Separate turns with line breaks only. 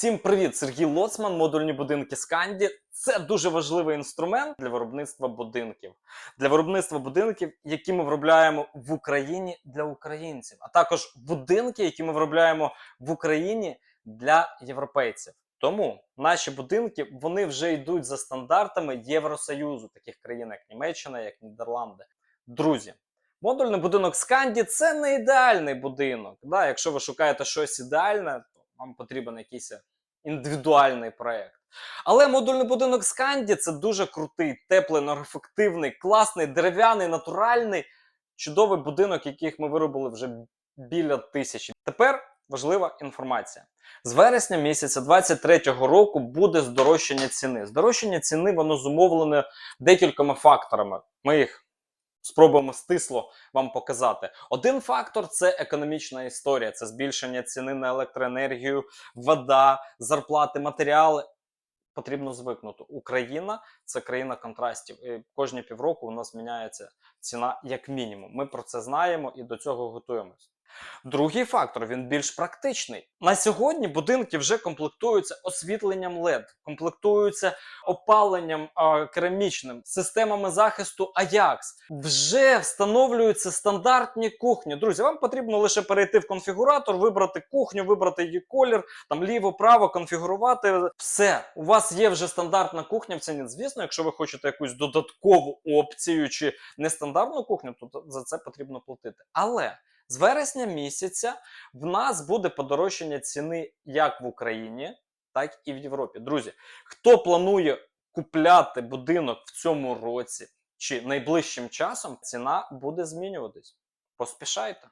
Всім привіт! Сергій Лоцман, модульні будинки Сканді. Це дуже важливий інструмент для виробництва будинків. Для виробництва будинків, які ми виробляємо в Україні для українців, а також будинки, які ми виробляємо в Україні для європейців. Тому наші будинки вони вже йдуть за стандартами Євросоюзу, таких країн, як Німеччина, як Нідерланди. Друзі, модульний будинок Сканді це не ідеальний будинок. Да? Якщо ви шукаєте щось ідеальне, вам потрібен якийсь індивідуальний проект. Але модульний будинок Сканді це дуже крутий, теплий, енергоефективний, класний, дерев'яний, натуральний, чудовий будинок, яких ми виробили вже біля тисячі. Тепер важлива інформація. З вересня місяця 23-го року буде здорожчання ціни. Здорожчання ціни воно зумовлене декількома факторами. Ми їх спробуємо стисло вам показати. Один фактор це економічна історія, це збільшення ціни на електроенергію, вода, зарплати, матеріали. Потрібно звикнути. Україна це країна контрастів. І кожні півроку у нас міняється ціна як мінімум. Ми про це знаємо і до цього готуємось. Другий фактор він більш практичний. На сьогодні будинки вже комплектуються освітленням LED, комплектуються опаленням а, керамічним, системами захисту AJAX. Вже встановлюються стандартні кухні. Друзі, вам потрібно лише перейти в конфігуратор, вибрати кухню, вибрати її колір, там ліво, право, конфігурувати. Все, у вас є вже стандартна кухня в ціні. Звісно, якщо ви хочете якусь додаткову опцію чи нестандартну кухню, то за це потрібно платити. Але з вересня місяця в нас буде подорожчання ціни як в Україні, так і в Європі. Друзі, хто планує купляти будинок в цьому році чи найближчим часом, ціна буде змінюватись. Поспішайте.